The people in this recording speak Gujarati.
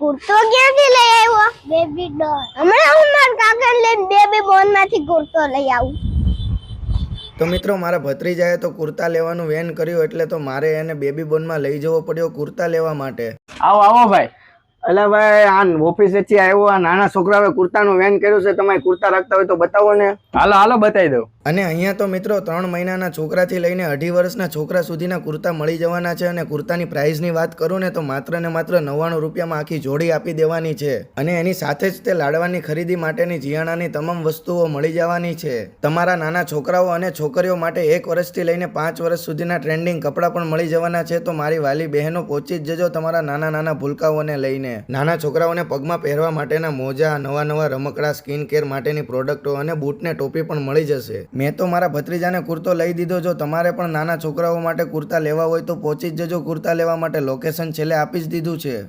કુર્તો ક્યાંથી લઈ આવ્યો? Baby doll. હમણાં હું મારા કાકા લઈને બેબી બોનમાંથી કુર્તો લઈ આવું. તો મિત્રો મારા ભત્રીજાએ તો કુર્તા લેવાનું વેન કર્યું એટલે તો મારે એને બેબી બોનમાં લઈ જવો પડ્યો કુર્તા લેવા માટે. આવો આવો ભાઈ. એટલે ભાઈ આ ઓફિસેથી આવ્યો આ નાના છોકરાઓએ કુર્તાનું વેન કર્યું છે તમારે કુર્તા રાખતા હોય તો બતાવો ને. હાલો હાલો બતાવી દઉં. અને અહીંયા તો મિત્રો ત્રણ મહિનાના છોકરાથી લઈને અઢી વર્ષના છોકરા સુધીના કુર્તા મળી જવાના છે અને કુર્તાની પ્રાઇસની વાત કરું ને તો માત્ર ને માત્ર નવ્વાણું રૂપિયામાં આખી જોડી આપી દેવાની છે. અને એની સાથે જ તે લાડવાની ખરીદી માટેની જીયાણાની તમામ વસ્તુઓ મળી જવાની છે. તમારા નાના છોકરાઓ અને છોકરીઓ માટે એક વર્ષથી લઈને પાંચ વર્ષ સુધીના ટ્રેન્ડિંગ કપડાં પણ મળી જવાના છે. તો મારી વાલી બહેનો પહોંચી જ જજો તમારા નાના નાના ભૂલકાઓને લઈને. નાના છોકરાઓને પગમાં પહેરવા માટેના મોજા, નવા નવા રમકડા, સ્કિન કેર માટેની પ્રોડક્ટો અને બૂટને ટોપી પણ મળી જશે. મેં તો મારા ભત્રીજાને કુર્તો લઈ દીધો, જો તમારે પણ નાના છોકરાઓ માટે કુર્તા લેવા હોય તો પહોંચી જ જજો. કુર્તા લેવા માટે લોકેશન છેલ્લે આપી જ દીધું છે.